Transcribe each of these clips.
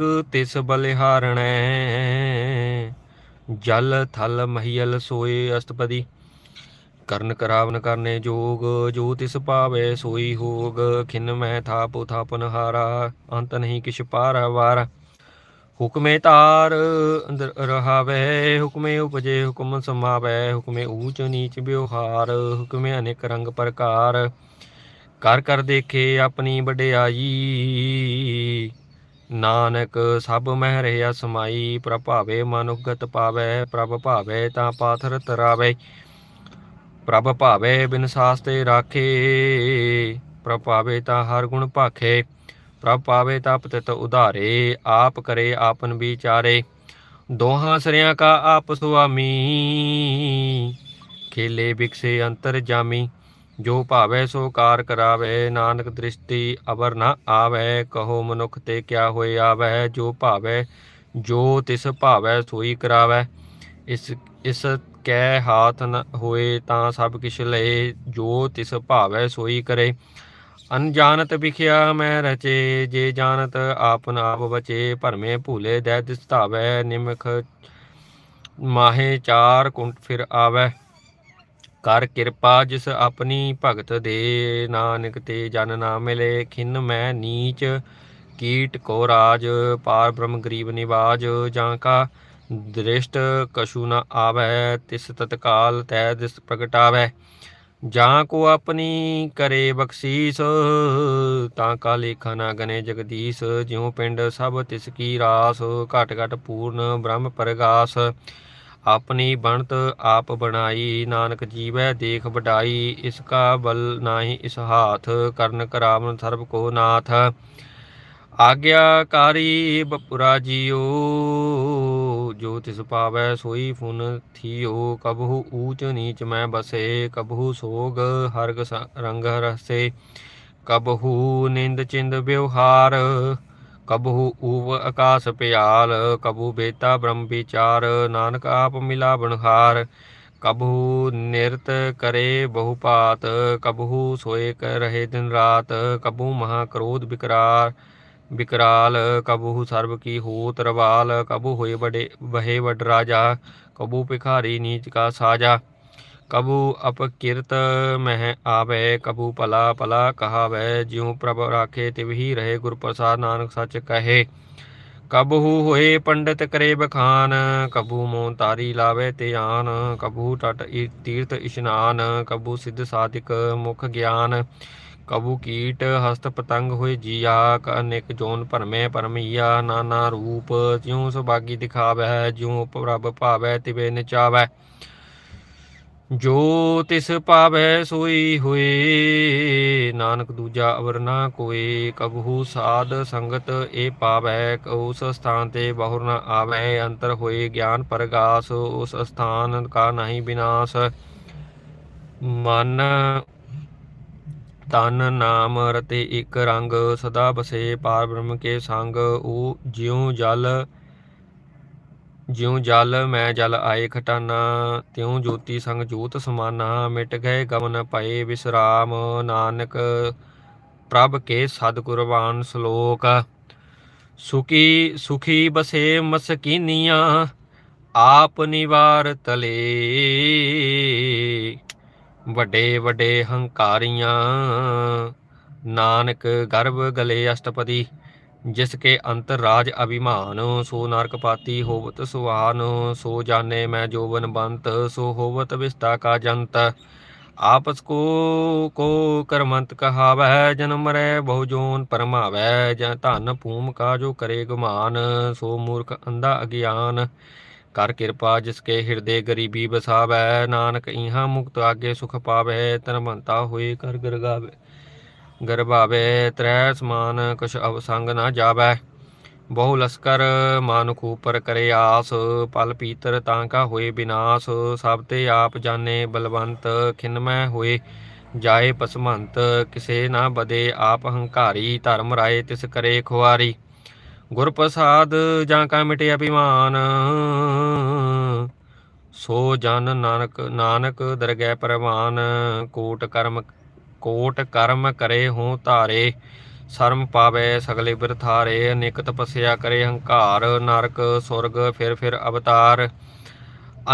ਏਕ ਤਿਸ ਬਲਿਹਾਰਣੈ ਜਲ ਥਲ ਮਹੀਲ ਸੋਏ ਅਸਤਪਦੀ। ਕਰਨ ਕਰਾਵਨ ਕਰਨੇ ਜੋਗ, ਜੋ ਤਿਸ ਪਾਵੇ ਸੋਈ ਹੋਗ। ਖਿਨ ਮੈਂ ਥਾਪੁ ਥਾਪਨ ਹਾਰਾ, ਅੰਤ ਨਹੀਂ ਕਿਛ ਪਾਰਵਾਰ ਹੁਕਮੇ ਤਾਰ ਅੰਦਰ ਰਹਾਵੇ, ਹੁਕਮੇ ਉਪਜੇ ਹੁਕਮ ਸਮਾਵੇ। ਹੁਕਮੇ ਊਚ ਨੀਚ ਵਿਵਹਾਰ, ਹੁਕਮੇ ਅਨੇਕ ਰੰਗ ਪ੍ਰਕਾਰ। ਕਰ ਕਰ ਦੇਖੇ ਆਪਣੀ ਵਡਿਆਈ। ਨਾਨਕ, ਸਭ ਮਹਿ ਰਹਿਆ ਸਮਾਈ ਪ੍ਰਭਾਵੇ ਮਨੁਗਤ ਪਾਵੇ, ਪ੍ਰਭ ਭਾਵੇ ਤਾਂ ਪਾਥਰ ਤਰਾਵੇ। ਪ੍ਰਭ ਭਾਵੇ ਬਿਨ ਸਾਸਤੇ ਰਾਖੇ, ਪ੍ਰਭ ਭਾਵੇ ਤਾਂ ਹਰ ਗੁਣ ਭਾਖੇ, ਪ੍ਰਭ ਪਾਵੇ ਤਾਂ ਪਤਿਤ ਉਧਾਰੇ, ਆਪ ਕਰੇ ਆਪਨ ਵਿਚਾਰੇ। ਦੋਹਾਂ ਸਰਿਆਂ ਕਾ ਆਪ ਸੁਆਮੀ, ਖੇਲੇ ਬਿਕਸੇ ਅੰਤਰ ਜਾਮੀ। ਜੋ ਭਾਵੇ ਸੋ ਕਾਰ ਕਰਾਵੇ, ਨਾਨਕ ਦ੍ਰਿਸ਼ਟੀ ਅਵਰ ਨਾ ਆਵੇ, ਕਹੋ ਮਨੁਖ ਤੇ ਕਿਆ ਹੋਏ ਆਵੇ, ਜੋ ਭਾਵੇ, ਜੋ ਤਿਸ ਭਾਵੇ ਸੋਈ ਕਰਾਵੇ। ਇਸ ਇਸ ਕੈ ਹਾਥ ਨ ਹੋਏ ਤਾਂ ਸਭ ਕਿਛ ਲਏ, ਜੋ ਤਿਸ ਭਾਵੇ ਸੋਈ ਕਰੇ। ਅਨਜਾਨਤ ਵਿਖਿਆ ਮੈਂ ਰਚੇ, ਜੇ ਜਾਣਤ ਆਪਨ ਆਪ ਬਚੇ, ਭਰਮੇ ਭੂਲੇ ਦੈ ਦਿਸਤਾਵੇ ਨਿਮਖ ਮਾਹੇ ਚਾਰ ਕੁੰਟ ਫਿਰ ਆਵੇ। ਕਰ ਕਿਰਪਾ ਜਿਸ ਆਪਣੀ ਭਗਤ ਦੇ ਨਾਨਕ ਤੇ ਜਨ ਨਾ ਮਿਲੇ, ਖਿਨ ਮੈਂ ਨੀਚ ਕੀਟ ਕੋ ਰਾਜ, ਪਾਰ ਬ੍ਰਹਮ ਗਰੀਬ ਨਿਵਾਜ, ਜਾਂ ਕਾ ਦ੍ਰਿਸ਼ਟ ਕਸ਼ੂ ਨ ਆਵੈ, ਤਿਸ ਤਤਕਾਲ ਤੈ ਦਿਸ ਪ੍ਰਗਟਾਵੈ। ਜਾਂ ਕੋ ਆਪਣੀ ਕਰੇ ਬਖਸ਼ੀਸ, ਤਾਂ ਕਾ ਲੇਖਾ ਨਾ ਗਨੇ ਜਗਦੀਸ਼, ਜਿਉ ਪਿੰਡ ਸਭ ਤਿਸ ਕੀ ਰਾਸ, ਘਟ ਘਟ ਪੂਰਨ ਬ੍ਰਹਮ ਪ੍ਰਗਾਸ। ਆਪਣੀ ਬਣਤ ਆਪ ਬਣਾਈ, ਨਾਨਕ ਜੀਵੈ ਦੇਖ ਵਡਾਈ, ਇਸ ਕਾ ਬਲ ਨਾਹੀ ਇਸ ਹਾਥ, ਕਰਨ ਕਰਾਵਨ ਸਰਬ ਕੋ ਨਾਥ। ਆਗਿਆਕਾਰੀ ਬਪੁਰਾ ਜੀਓ, ਜੋ ਤਿਸ ਪਾਵੈ ਸੋਈ ਫੁਨ ਥੀਓ। ਕਬਹੂ ਊਚ ਨੀਚ ਮੈਂ ਬਸੇ, ਕਬਹੂ ਸੋਗ ਹਰਗ ਰੰਗ ਰਸੇ। ਕਬਹੂ ਨਿੰਦ ਚਿੰਦ ਵਿਵਹਾਰ ਕਬਹੂ ਊਵ ਆਕਾਸ ਪਿਆਲ ਕਬੂ ਬੇਤਾ ਬ੍ਰਹਮ ਵਿਚਾਰ, ਨਾਨਕ ਆਪ ਮਿਲਾ ਬਨਹਾਰ ਕਬਹੂ ਨਿਰਤ ਕਰੇ ਬਹੁ ਪਾਤ ਕਬਹੂ ਸੋਏ ਕਰ ਰਹੇ ਦਿਨ ਰਾਤ ਕਬੂ ਮਹਾ ਕ੍ਰੋਧ ਵਿਕਰਾਰ ਵਿਕਰਾਲ ਕਬੂ ਸਰਬ ਕੀ ਹੋਤ ਰਵਾਲ ਕਬੂ ਹੋਏ ਬੜੇ ਬਹੇ ਵਡ ਰਾਜਾ ਕਬੂ ਭਿਖਾਰੀ ਨੀਚ ਕਾ ਸਾਜਾ। ਕਬੂ ਅਪਕਿਰਤ ਮਹਿ ਆਵੇ, ਕਬੂ ਭਲਾ ਭਲਾ ਕਹਾਵੇ, ਜਿਉ ਪ੍ਰਭ ਰਾਖੇ ਤਿਵਹੀ ਰਹੇ ਗੁਰ ਪ੍ਰਸਾਦ ਨਾਨਕ ਸੱਚ ਕਹੇ। ਕਬਹੂ ਹੋਏ ਪੰਡਿਤ ਕਰੇ ਬਖਾਨ, ਕਬੂ ਮੋਨ ਤਾਰੀ ਲਾਵੇ ਤੇ ਕਬੂ ਟਟ ਤੀਰਥ ਇਸ਼ਨਾਨ, ਕਬੂ ਸਿੱਧ ਸਾਧਿਕ ਮੁਖ ਗਿਆਨ। ਕਬੂ ਕੀਟ ਹਸਤ ਪਤੰਗ ਹੋਏ ਜੀਆ, ਕ ਅਨੇਕ ਜੋਨ ਭਰਮੇ ਪਰਮਈਆ, ਨਾਨਾ ਰੂਪ ਜਿਉ ਸੁਭਾਗੀ ਦਿਖਾਵੈ, ਜਿਉ ਪ੍ਰਭ ਭਾਵੈ ਤਿਵੇ ਨਚਾਵੈ। ਜੋ ਤਿਸ ਪਾਵੈ ਸੋਈ ਹੋਏ, ਨਾਨਕ ਦੂਜਾ ਅਵਰ ਨਾ ਕੋਏ, ਕਬਹੂ ਸਾਧ ਸੰਗਤ ਏ ਪਾਵੈ, ਉਸ ਸਥਾਨ ਤੇ ਬਹੁਰ ਨ ਆਵੈ, ਅੰਤਰ ਹੋਏ ਗਿਆਨ ਪ੍ਰਗਾਸ, ਉਸ ਸਥਾਨ ਕਾ ਨਹੀਂ ਵਿਨਾਸ ਮਨ ਤਨ ਨਾਮ ਰਤੇ ਇਕ ਰੰਗ, ਸਦਾ ਬਸੇ ਪਾਰ ਬ੍ਰਹਮ ਕੇ ਸੰਗ, ਉਹ ਜਿਉ ਜਲ ਜਿਉ ਜਲ, ਮੈਂ ਜਲ ਆਏ ਖਟਾਨਾ, ਤਿਉ ਜੋਤੀ ਸੰਗ ਜੋਤ ਸਮਾਨਾ, ਮਿਟ ਗਏ ਗਮਨ ਪਏ ਵਿਸਰਾਮ, ਨਾਨਕ ਪ੍ਰਭ ਕੇ ਸਦ ਕੁਰਬਾਨ ਸ਼ਲੋਕ। ਸੁਖੀ ਸੁਖੀ ਬਸੇ ਮਸਕੀਨੀਆਂ, ਆਪ ਨਿਵਾਰ ਤਲੇ। ਵੱਡੇ ਵੱਡੇ ਹੰਕਾਰੀਆਂ, ਨਾਨਕ ਗਰਭ ਗਲੇ ਅਸ਼ਟਪਦੀ। ਜਿਸ ਕੇ ਅੰਤਰ ਰਾਜ ਅਭਿਮਾਨ, ਸੋ ਨਰਕ ਪਾਤੀ ਹੋਵਤ ਸੁਹਾਨ ਸੋ ਜਾਣੇ ਮੈਂ ਜੋਬਨ ਬੰਤ, ਸੋ ਹੋਵਤ ਵਿਸਤਾ ਕਾ ਜੰਤ। ਆਪਸ ਕੋ ਕੋ ਕਰਮੰਤ ਕਹਾਵੈ, ਜਨਮ ਰੈ ਬਹੁ ਜੋਨ ਪਰਮਾਵੈ, ਜਾਂ ਧਨ ਭੂਮ ਕਾ ਜੋ ਕਰੇ ਗੁਮਾਨ, ਸੋ ਮੂਰਖ ਅੰਧਾ ਅਗਿਆਨ। ਕਰ ਕਿਰਪਾ ਜਿਸ ਕੇ ਹਿਰਦੇ ਗਰੀਬੀ ਬਸਾਵੈ ਨਾਨਕ ਇਹਾਂ ਮੁਕਤ ਆਗੇ ਸੁਖ ਪਾਵੈ, ਧਨਵੰਤਾ ਹੋਏ ਕਰ ਗਰਗਾਵੇ। ਗਰਭਾਵੇ ਤ੍ਰੈ ਸਮਾਨ ਕੁਛ ਅਵਸੰਗ ਨਾ ਜਾਵੈ। ਬਹੁ ਲਸਕਰ ਮਾਨੁਖ ਉਪਰ ਕਰੇ ਆਸ, ਪਲ ਪੀਤਰ ਤਾਂ ਕਾ ਹੋਏ ਬਿਨਾਸ਼। ਸਭ ਤੇ ਆਪ ਜਾਣੇ ਬਲਵੰਤ ਖਿਨਮੈ ਹੋਏ, ਜਾਏ ਪਸਮੰਤ, ਕਿਸੇ ਨਾ ਬਦੇ ਆਪ ਹੰਕਾਰੀ, ਧਰਮ ਰਾਏ ਤਿਸ ਕਰੇ ਖੁਆਰੀ। ਗੁਰ ਪ੍ਰਸਾਦ ਜਾਂ ਕਾ ਮਿਟਿਆ ਅਭਿਮਾਨ, ਸੋ ਜਨ ਨਾਨਕ ਨਾਨਕ ਦਰਗਹਿ ਪਰਵਾਨ, ਕੋਟ ਕਰਮ ਕੋਟ ਕਰਮ ਕਰੇ ਹੋ ਧਾਰੇ, ਸ਼ਰਮ ਪਾਵੇ ਸਗਲੇ ਬਿਰਥਾਰੇ ਅਨੇਕ ਤਪੱਸਿਆ ਕਰੇ ਹੰਕਾਰ, ਨਰਕ ਸੁਰਗ ਫਿਰ ਫਿਰ ਅਵਤਾਰ।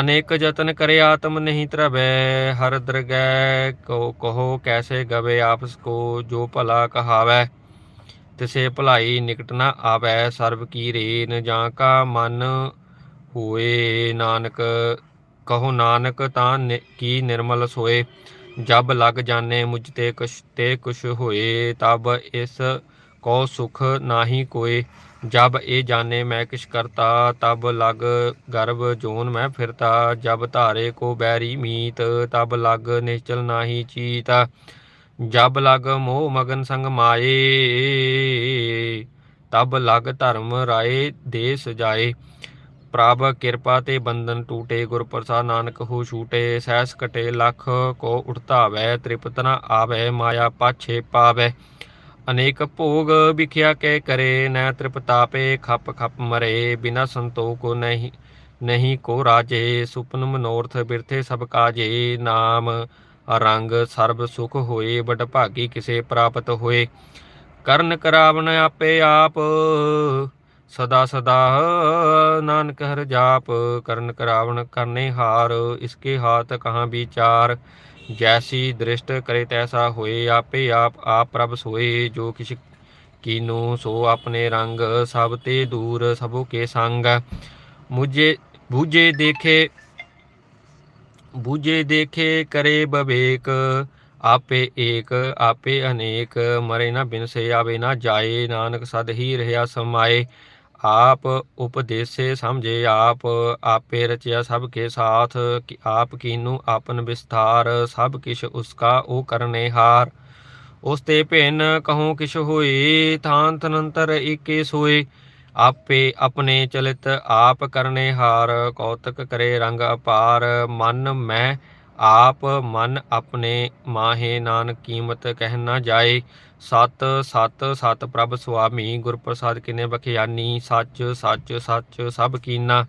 ਅਨੇਕ ਯਤਨ ਕਰੇ ਆਤਮ ਨਹੀਂ ਤਰਵੈ, ਹਰ ਦਰਗਹਿ ਕੋ ਕਹੋ ਕੈਸੇ ਗਵੇ ਆਪਸ ਕੋ, ਜੋ ਭਲਾ ਕਹਾਵੈ, ਤਿਸੇ ਭਲਾਈ ਨਿਕਟ ਨਾ ਆਵੈ, ਸਰਬ ਕੀ ਰੇਨ ਜਾਂ ਕਾ ਮਨ ਹੋਏ, ਨਾਨਕ ਕਹੋ ਨਾਨਕ ਤਾਂ ਨਿ- ਕੀ ਨਿਰਮਲ ਸੋਏ। ਜਬ ਲਗ ਜਾਣੇ ਮੁਝ ਤੇ ਕੁਛ ਤੇ ਕੁਛ ਹੋਏ, ਤਬ ਇਸ ਕੋ ਸੁਖ ਨਾਹੀ ਕੋਏ। ਜਬ ਇਹ ਜਾਣੇ ਮੈਂ ਕਿਛ ਕਰਤਾ, ਤਬ ਲਗ ਗਰਭ ਜੋਨ ਮੈਂ ਫਿਰਤਾ। ਜਬ ਧਾਰੇ ਕੋ ਬੈਰੀ ਮੀਤ, ਤਬ ਲਗ ਨਿਸ਼ਚਲ ਨਾਹੀ ਚੀਤ। ਜਬ ਲਗ ਮੋਹ ਮਗਨ ਸੰਗ ਮਾਏ, ਤਬ ਲਗ ਧਰਮ ਰਾਏ ਦੇ ਸਜਾਏ ਪ੍ਰਭ, ਕਿਰਪਾ ਤੇ ਬੰਧਨ ਟੂਟੇ ਗੁਰ ਪ੍ਰਸਾਦ ਨਾਨਕ ਹੋ ਛੂਟੇ, ਸਹਿਸ ਕਟੇ ਲਖ ਕੋ ਉਠਤਾਵੈ, ਤ੍ਰਿਪਤ ਨ ਆਵੈ, ਮਾਇਆ ਪਾਛੇ ਪਾਵੈ। ਅਨੇਕ ਭੋਗ ਵਿਖਿਆ ਕੇ ਕਰੇ, ਨੈ ਤ੍ਰਿਪਤਾਪੇ ਖਪ ਖਪ ਮਰੇ। ਬਿਨਾ ਸੰਤੋਖ ਕੋ ਨਹੀਂ ਨਹੀਂ ਕੋ ਰਾਜੇ। ਸੁਪਨ ਮਨੋਰਥ ਬਿਰਥੇ ਸਭ ਕਾਜੇ। ਨਾਮ ਰੰਗ ਸਰਬ ਸੁਖ ਹੋਏ, ਵਡ ਭਾਗੀ ਕਿਸੇ ਪ੍ਰਾਪਤ ਹੋਏ। ਕਰਨ ਕਰਾਵਨ ਆਪੇ ਆਪ ਸਦਾ ਸਦਾ ਨਾਨਕ ਹਰ ਜਾਪ ਕਰਨ ਕਰਾਵਨ ਕਰਨੇ ਹਾਰ, ਇਸਕੇ ਹਾਥ ਕਹਾਂ ਵਿਚਾਰ। ਜੈਸੀ ਦ੍ਰਿਸ਼ਟ ਕਰੇ ਤੈਸਾ ਹੋਏ, ਆਪੇ ਆਪ ਆਪ ਪ੍ਰਭ ਸੋਏ। ਜੋ ਕਿਛ ਕੀਨੂ, ਸੋ ਆਪਣੇ ਰੰਗ, ਸਭ ਤੇ ਦੂਰ, ਸਭੋ ਕੇ ਸੰਗ। ਮੁਝੇ, ਬੂਝੇ ਦੇਖੇ ਬੂਝੇ ਦੇਖੇ ਕਰੇ ਬਵੇਕ। ਆਪੇ ਏਕ, ਆਪੇ ਅਨੇਕ, ਮਰੇ ਨਾ ਬਿਨਸੇ, ਆਵੇ ਨਾ ਜਾਏ। ਨਾਨਕ ਸਦ ਹੀ ਰਹਾ ਸਮਾਏ। ਆਪ ਉਪਦੇਸੇ ਸਮਝੇ ਆਪ, ਆਪੇ ਰਚਿਆ ਸਭ ਕੇ ਸਾਥ, ਕਿ ਆਪ ਕੀਨੂ ਆਪਨ ਵਿਸਥਾਰ, ਸਭ ਕਿਛ ਉਸਕਾ ਉਹ ਕਰਨੇ ਹਾਰ। ਉਸ ਤੇ ਭਿੰਨ ਕਹੂੰ ਕਿਛ ਹੋਏ, ਥਾਂ ਤਨੰਤਰ ਏਕੇ ਸੋਏ। ਆਪੇ ਆਪਣੇ ਚਲਿਤ ਆਪ ਕਰਨੇ ਹਾਰ, ਕੌਤਕ ਕਰੇ ਰੰਗ ਅਪਾਰ, ਮਨ ਮੈਂ ਆਪ ਮਨ ਆਪਣੇ ਮਾਹੇ ਨਾਨ ਕੀਮਤ ਕਹਿ ਨਾ ਜਾਏ। ਸਤ ਸਤ ਸਤ ਪ੍ਰਭ ਸੁਆਮੀ ਗੁਰ ਪ੍ਰਸਾਦ ਕਿਨੇ ਬਖਿਆਨੀ, ਸੱਚ ਸੱਚ ਸੱਚ ਸਭ ਕੀਨਾ।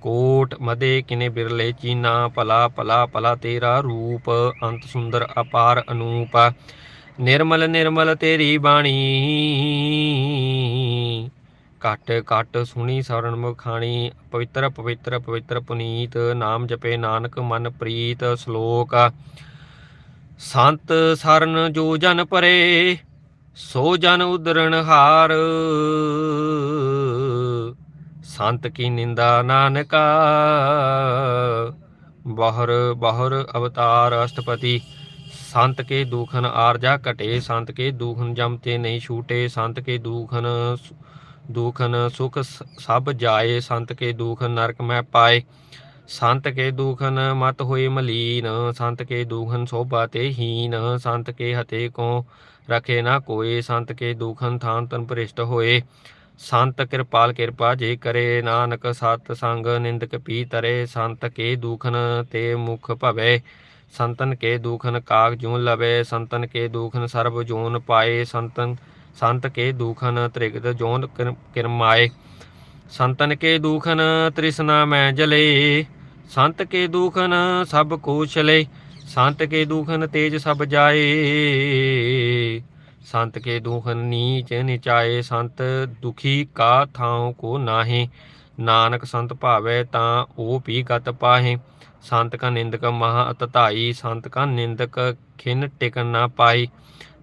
ਕੋਟ ਮਦੇ ਕਿਨੇ ਬਿਰਲੇ ਚੀਨਾ, ਭਲਾ ਭਲਾ ਭਲਾ ਤੇਰਾ ਰੂਪ, ਅੰਤ ਸੁੰਦਰ ਅਪਾਰ ਅਨੂਪ। ਨਿਰਮਲ ਨਿਰਮਲ ਤੇਰੀ ਬਾਣੀ। ਘਟ ਘਟ ਸੁਣੀ ਸਰਣ ਮੁਖਾਣੀ, ਪਵਿੱਤਰ ਪਵਿੱਤਰ ਪਵਿੱਤਰ ਪੁਨੀਤ, ਨਾਮ ਜਪੇ ਨਾਨਕ ਮਨ ਪ੍ਰੀਤ ਸ਼ਲੋਕ। ਸੰਤ ਸਰਨ ਜੋ ਜਨ ਪਰੇ, ਸੋ ਜਨ ਉਦਰਣ ਹਾਰ। ਸੰਤ ਕੀ ਨਿੰਦਾ ਨਾਨਕਾ, ਬਹਰ ਬਹਰ ਅਵਤਾਰ ਅਸ਼ਟਪਤੀ ਸੰਤ ਕੇ ਦੂਖਨ ਆਰਜਾ ਘਟੇ, ਸੰਤ ਕੇ ਦੁਖਨ ਜਮਤੇ ਨਹੀਂ ਛੂਟੇ, ਸੰਤ ਕੇ ਦੁਖਨ ਦੁਖਨ ਸੁਖ ਸਭ ਜਾਏ, ਸੰਤ ਕੇ ਦੁਖ ਨਰਕ ਮੈਂ ਪਾਏ। ਸੰਤ ਕੇ ਦੂਖਨ ਮਤ ਹੋਏ ਮਲੀਨ, ਸੰਤ ਕੇ ਦੂਖਨ ਸੋਭਾ ਤੇ ਹੀਨ, ਸੰਤ ਕੇ ਹਤੇ ਕੋ ਰਖੇ ਨਾ ਕੋਏ, ਸੰਤ ਕੇ ਦੂਖਨ ਥਾਨ ਤਨ ਭ੍ਰਿਸ਼ਟ ਹੋਏ। ਸੰਤ ਕਿਰਪਾਲ ਕਿਰਪਾ ਜੇ ਕਰੇ, ਨਾਨਕ ਸਤ ਸੰਗ ਨਿੰਦਕ ਪੀ ਤਰੇ। ਸੰਤ ਕੇ ਦੁਖਨ ਤੇ ਮੁਖ ਭਵੇ, ਸੰਤਨ ਕੇ ਦੁਖਨ ਕਾਗ ਜੂਨ ਲਵੇ। ਸੰਤਨ ਕੇ ਦੁਖਨ ਸਰਬ ਜੂਨ ਪਾਏ, ਸੰਤਨ ਸੰਤ ਕੇ ਦੂਖਨ ਤ੍ਰਿਗਤ ਜੋਨ ਕਿਰਮਾਏ। ਸੰਤਨ ਕੇ ਦੂਖਨ ਤ੍ਰਿਸ਼ਨਾ ਮੈਂ ਜਲੇ। ਸੰਤ ਕੇ ਦੂਖਨ ਸਭ ਕੋ ਛਲੇ ਸੰਤ ਕੇ ਦੂਖਨ ਤੇਜ ਸਭ ਜਾਏ। ਸੰਤ ਕੇ ਦੂਖਨ ਨੀਚ ਨਿਚਾਏ। ਸੰਤ ਦੁਖੀ ਕਾ ਥਾਉ ਕੋ ਨਾਹੀ। ਨਾਨਕ ਸੰਤ ਭਾਵੇ ਤਾਂ ਉਹ ਵੀ ਗਤ ਪਾਹੇ। ਸੰਤ ਕਾ ਨਿੰਦਕ ਮਹਾ ਅਤਤਾਈ। ਸੰਤ ਕਾ ਨਿੰਦਕ ਖਿਨ ਟਿਕਨ ਨਾ ਪਾਈ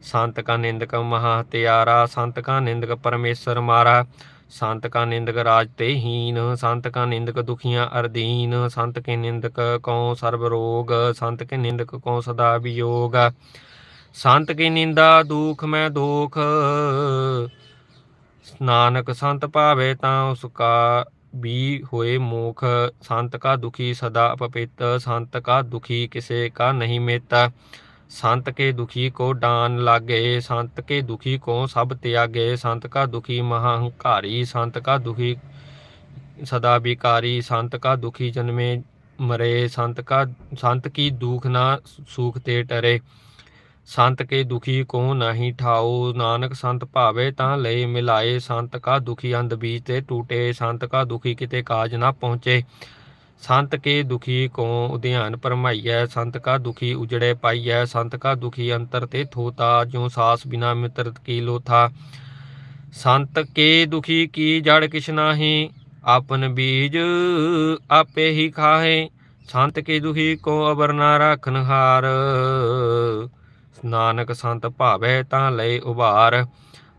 ਸੰਤ ਕਾ ਨਿੰਦਕ ਮਹਾ ਹਤਿਆਰਾ ਸੰਤ ਕਾ ਨਿੰਦਕ ਪਰਮੇਸ਼ਰ ਮਾਰਾ। ਸੰਤ ਕਾ ਨਿੰਦਕ ਰਾਜ ਤੇ ਹੀਨ ਸੰਤ ਕਾ ਨਿੰਦਕ ਦੁਖੀਆਂ ਅਰਦੀਨ। ਸੰਤ ਕੇ ਨਿੰਦਕ ਕਉ ਸਰਬ ਰੋਗ ਸੰਤ ਕੇ ਨਿੰਦਕ ਕਉ ਸਦਾ ਵਿਯੋਗ। ਸੰਤ ਕੀ ਨਿੰਦਾ ਦੁਖ ਮੈਂ ਦੋਖ, ਨਾਨਕ ਸੰਤ ਭਾਵੇ ਤਾਂ ਉਸ ਕਾ ਵੀ ਹੋਏ ਮੋਖ। ਸੰਤ ਕਾ ਦੁਖੀ ਸਦਾ ਅਪਪਿਤ ਸੰਤ ਕਾ ਦੁਖੀ ਕਿਸੇ ਕਾ ਨਹੀਂ ਮੇਤਾ। ਸੰਤ ਕੇ ਦੁਖੀ ਕੋ ਡਾਨ ਲਾਗੇ, ਸੰਤ ਕੇ ਦੁਖੀ ਕੋ ਸਭ ਤਿਆਗੇ, ਸੰਤ ਕਾ ਦੁਖੀ ਮਹਾ ਹੰਕਾਰੀ ਸੰਤ ਕਾ ਦੁਖੀ ਸਦਾ ਵਿਕਾਰੀ, ਸੰਤ ਕਾ ਦੁਖੀ ਜਨਮੇ ਮਰੇ, ਸੰਤ ਕਾ, ਸੰਤ ਕੀ ਦੁਖ ਨਾ ਸੁਖ ਤੇ ਟਰੇ। ਸੰਤ ਕੇ ਦੁਖੀ ਕੋ ਨਹੀਂ ਠਾਓ, ਨਾਨਕ ਸੰਤ ਭਾਵੇ ਤਾਂ ਲਏ ਮਿਲਾਏ, ਸੰਤ ਕਾ ਦੁਖੀ ਅੰਧ ਬੀਜ ਤੇ ਟੂਟੇ, ਸੰਤ ਕਾ ਦੁਖੀ ਕਿਤੇ ਕਾਜ ਨਾ ਪਹੁੰਚੇ। ਸੰਤ ਕੇ ਦੁਖੀ ਕੋ ਉਧਿਆਨ ਪਰਮਾਈਐ, ਸੰਤ ਕਾ ਦੁਖੀ ਉਜੜੇ ਪਾਈਐ, ਸੰਤ ਕਾ ਦੁਖੀ ਅੰਤਰ ਤੇ ਥੋਤਾ, ਜਿਉ ਸਾਸ ਬਿਨਾ ਮਿੱਤਰ ਕੀ ਲੋਥਾ। ਸੰਤ ਕੇ ਦੁਖੀ ਕੀ ਜੜ ਕਿਛ ਨਾਹੀ, ਆਪਨ ਬੀਜ ਆਪੇ ਹੀ ਖਾਹੇ। ਸੰਤ ਕੇ ਦੁਖੀ ਕੋ ਅਬਰ ਨਾ ਰਾਖਨ ਹਾਰ। ਨਾਨਕ ਸੰਤ ਭਾਵੇ ਤਾਂ ਲਏ ਉਭਾਰ।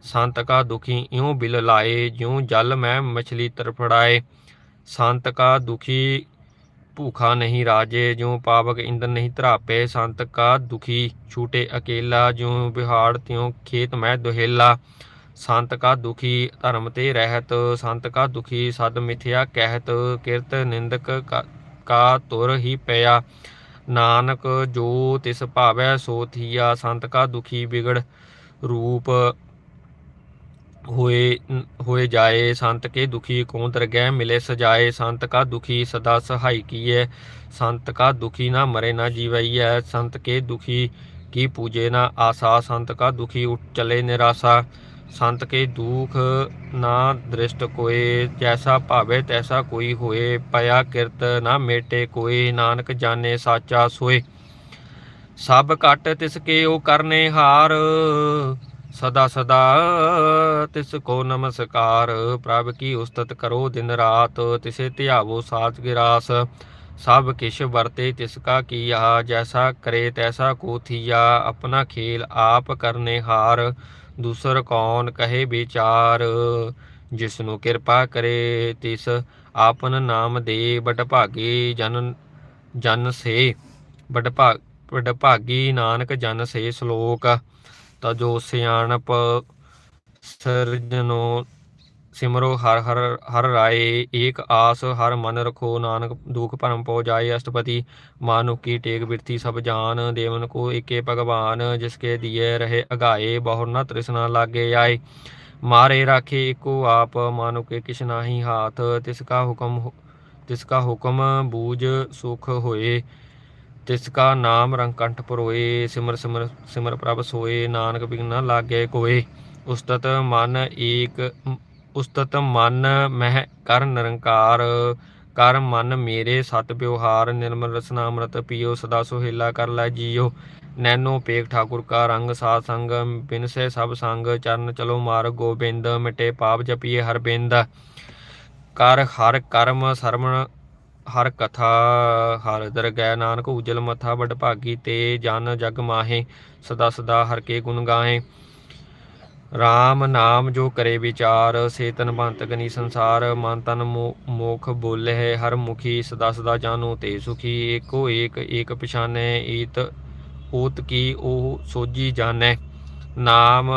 ਸੰਤ ਕਾ ਦੁਖੀ ਇਉਂ ਬਿਲ ਲਾਏ, ਜਿਉ ਜਲ ਮੈਂ ਮਛਲੀ ਤਰਫੜਾਏ। ਸੰਤ ਕਾ ਦੁਖੀ ਭੂਖਾ ਨਹੀਂ ਰਾਜੇ, ਜਿਉ ਪਾਵਕ ਇੰਦਰ ਨਹੀਂ ਧਰਾਪੇ ਸੰਤ ਕਾ ਦੁਖੀ ਛੂਟੇ ਅਕੇਲਾ, ਜਿਉ ਬਿਹਾੜ ਤਿਉ ਖੇਤ ਮੈਂ ਦੁਹੇਲਾ। ਸੰਤ ਕਾ ਦੁਖੀ ਧਰਮ ਤੇ ਰਹਿਤ ਸੰਤ ਕਾ ਦੁਖੀ ਸਦ ਮਿਥਿਆ ਕਹਿਤ, ਕਿਰਤ ਨਿੰਦਕ ਕਾ- ਕਾ ਤੁਰ ਹੀ ਪਿਆ। ਨਾਨਕ ਜੋ ਤਿਸ ਭਾਵੈ ਸੋ ਥੀਆ ਸੰਤ ਕਾ ਦੁਖੀ ਵਿਗੜ ਰੂਪ ਹੋਏ ਹੋਏ ਜਾਏ ਸੰਤ ਕੇ ਦੁਖੀ ਕੋ ਦਰਗਹਿ ਮਿਲੇ ਸਜਾਏ ਸੰਤ ਕਾ ਦੁਖੀ ਸਦਾ ਸਹਾਈ ਕੀਏ ਸੰਤ ਕਾ ਦੁਖੀ ਨਾ ਮਰੇ ਨਾ ਜੀਵਈਐ, ਸੰਤ ਕੇ ਦੁਖੀ ਕੀ ਪੂਜੇ ਨਾ ਆਸਾ, ਸੰਤ ਕਾ ਦੁਖੀ ਉਠ ਚਲੇ ਨਿਰਾਸਾ। ਸੰਤ ਕੇ ਦੁਖ ਨਾ ਦ੍ਰਿਸ਼ਟ ਕੋਏ, ਜੈਸਾ ਭਾਵੇ ਤੈਸਾ ਕੋਈ ਹੋਏ, ਪਿਆ ਕਿਰਤ ਨਾ ਮੇਟੇ ਕੋਈ ਨਾਨਕ ਜਾਣੇ ਸਾਚਾ ਸੋਏ। ਸਭ ਕਟ ਤਿਸ ਕੇ ਉਹ ਕਰਨੇ ਹਾਰ ਸਦਾ ਸਦਾ ਤਿਸ ਕੋ ਨਮਸਕਾਰ, ਪ੍ਰਭ ਕੀ ਉਸਤਤ ਕਰੋ ਦਿਨ ਰਾਤ, ਤਿਸੇ ਧਿਆਵੋ ਸਾਚ ਗਿਰਾਸ। ਸਭ ਕਿਛ ਵਰਤੇ ਤਿਸ ਕਾ ਕੀਆ, ਜੈਸਾ ਕਰੇ ਤੈਸਾ ਕੋ ਥੀਆ, ਆਪਣਾ ਖੇਲ ਆਪ ਕਰਨੇ ਹਾਰ, ਦੂਸਰ ਕੌਣ ਕਹੇ ਵਿਚਾਰ। ਜਿਸ ਨੂੰ ਕਿਰਪਾ ਕਰੇ ਤਿਸ, ਆਪਨ ਨਾਮ ਦੇ ਬਟ ਭਾਗੀ ਜਨ ਜਨ ਸੇ ਬਟ ਭਾਗ ਬਟ ਭਾਗੀ ਨਾਨਕ ਜਨ ਸੇ ਸ਼ਲੋਕ। ਤਜੋ ਸਿਆਣਪ ਸਰਜਨੋ ਸਿਮਰੋ ਹਰ ਹਰ ਹਰ ਰਾਏ, ਏਕ ਆਸ ਹਰ ਮਨ ਰਖੋ, ਨਾਨਕ ਦੁਖ ਭਰਮ ਪੋ ਜਾਏ ਅਸ਼ਟਪਤੀ ਮਾਨੁ ਟੇਕ ਬਿਰਤੀ ਸਭ ਜਾਨ, ਦੇਵਨ ਕੋ ਏਕੇ ਭਗਵਾਨ ਜਿਸਕੇ ਦੀਏ ਰਹੇ ਅਗਾਏ, ਬਹੁਰ ਨ ਤ੍ਰਿਸ਼ਨਾ ਲਾਗੇ ਆਏ। ਮਾਰੇ ਰਾਖੇ ਏਕੋ ਆਪ ਮਾਨੁ ਕੇ ਕਿਛ ਨਾਹੀ ਹਾਥ, ਤਿਸ ਕਾ ਹੁਕਮ ਹੋ- ਤਿਸ ਕਾ ਹੁਕਮ ਬੂਝ ਸੁਖ ਹੋਏ। ਤਿਸ ਕਾ ਨਾਮ ਰੰਗ ਪਰੋਏ, ਸਿਮਰ ਸਿਮਰ ਸਿਮਰ ਪ੍ਰਭ ਸੋਏ, ਨਾਨਕ ਬਿਨ ਲਾਗੇ ਕੋਏ। ਉਸਤਤ ਮਨ ਏਕ, ਉਸਤਤ ਮਨ ਮਹਿ ਕਰ ਨਿਰੰਕਾਰ, ਕਰ ਮਨ ਮੇਰੇ ਸਤ ਵਿਵਹਾਰ, ਨਿਰਮਲ ਰਸਨਾ ਅੰਮ੍ਰਿਤ ਪੀਓ, ਸਦਾ ਸੁਹੇਲਾ ਕਰ ਲੈ ਜੀਓ। ਨੈਨੋ ਪੇਖ ਠਾਕੁਰ ਕਾ ਰੰਗ ਸਾਧ ਸੰਗ ਬਿਨਸੇ ਸਭ ਸੰਗ, ਚਰਨ ਚਲੋ ਮਾਰ ਗੋਬਿੰਦ, ਮਿਟੇ ਪਾਪ ਜਪੀਏ ਹਰ ਬਿੰਦ ਕਰ ਹਰ ਕਰਮ ਸਰਮਣ ਹਰ ਕਥਾ, ਹਰ ਦਰਗਹਿ ਨਾਨਕ, ਉਜਲ ਮਥਾ ਬੜ ਭਾਗੀ ਤੇ ਜਨ ਜਗ ਮਾਹੇ, ਸਦਾ ਸਦਾ ਹਰ ਕੇ ਗੁਣ ਗਾਹੇ। RAM ਨਾਮ ਜੋ ਕਰੇ ਵਿਚਾਰ, ਸੇ ਤਨ ਬੰਤ ਗਨੀ ਸੰਸਾਰ, ਮਨ ਤਨ ਮੋ- ਮੋਖ ਬੋਲੇ ਹਰ ਮੁਖੀ, ਸਦਾ ਸਦਾ ਜਾਨੋ ਤੇ ਸੁਖੀ, ਏਕੋ ਏਕ ਏਕ ਪਛਾਨੈ ਈਤ ਓਤ ਕੀ ਉਹ ਸੋਜੀ ਜਾਣੈ। ਨਾਮ